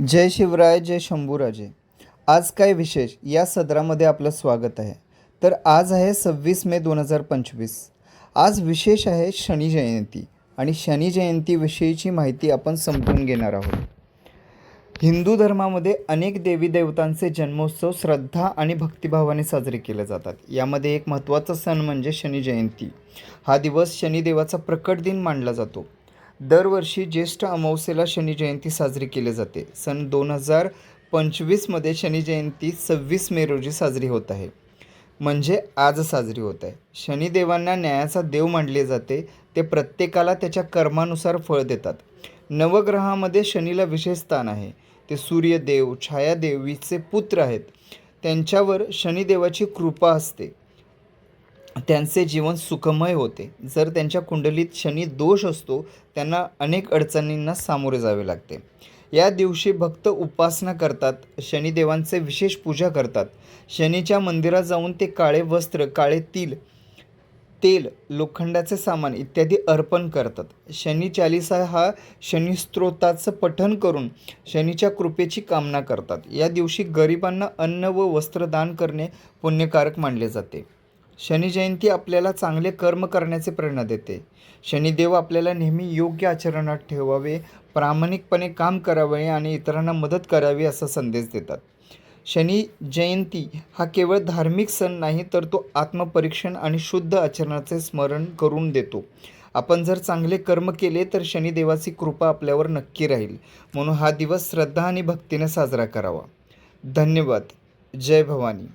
जय शिवराय जय शंभूराजे. आज काय विशेष? या सदरामध्ये आपलं स्वागत आहे. तर आज आहे सव्वीस मे दोन हजार पंचवीस. आज विशेष आहे शनी जयंती आणि शनी जयंतीविषयीची माहिती आपण समजून घेणार आहोत. हिंदू धर्मामध्ये अनेक देवी देवतांचे जन्मोत्सव श्रद्धा आणि भक्तिभावाने साजरे केले जातात. यामध्ये एक महत्त्वाचा सण म्हणजे शनी जयंती. हा दिवस शनिदेवाचा प्रकट दिन मानला जातो. दरवर्षी ज्येष्ठ अमावस्येला शनी जयंती साजरी केली जाते. सन दोन हजार पंचवीसमध्ये शनी जयंती सव्वीस मे रोजी साजरी होत आहे. म्हणजे आज साजरी होत आहे. शनिदेवांना न्यायाचा देव मानले जाते. ते प्रत्येकाला त्याच्या कर्मानुसार फळ देतात. नवग्रहामध्ये शनीला विशेष स्थान आहे. ते सूर्यदेव छायादेवीचे पुत्र आहेत. त्यांच्यावर शनिदेवाची कृपा असते. त्यांचे जीवन सुखमय होते. जर त्यांच्या कुंडलीत शनी दोष असतो त्यांना अनेक अडचणींना सामोरे जावे लागते. या दिवशी भक्त उपासना करतात शनिदेवांचे विशेष पूजा करतात. शनीच्या मंदिरात जाऊन ते काळे वस्त्र काळे तिल तेल लोखंडाचे सामान इत्यादी अर्पण करतात. शनी चालिसा हा शनिस्त्रोताचं पठन करून शनीच्या कृपेची कामना करतात. या दिवशी गरिबांना अन्न व वस्त्रदान करणे पुण्यकारक मानले जाते. शनी जयंती आपल्याला चांगले कर्म करण्याचे प्रेरणा देते. शनिदेव आपल्याला नेहमी योग्य आचरणात ठेवावे प्रामाणिकपणे काम करावे आणि इतरांना मदत करावी असा संदेश देतात. शनी जयंती हा केवळ धार्मिक सण नाही तर तो आत्मपरीक्षण आणि शुद्ध आचरणाचे स्मरण करून देतो. आपण जर चांगले कर्म केले तर शनिदेवाची कृपा आपल्यावर नक्की राहील. म्हणून हा दिवस श्रद्धा आणि भक्तीने साजरा करावा. धन्यवाद. जय भवानी.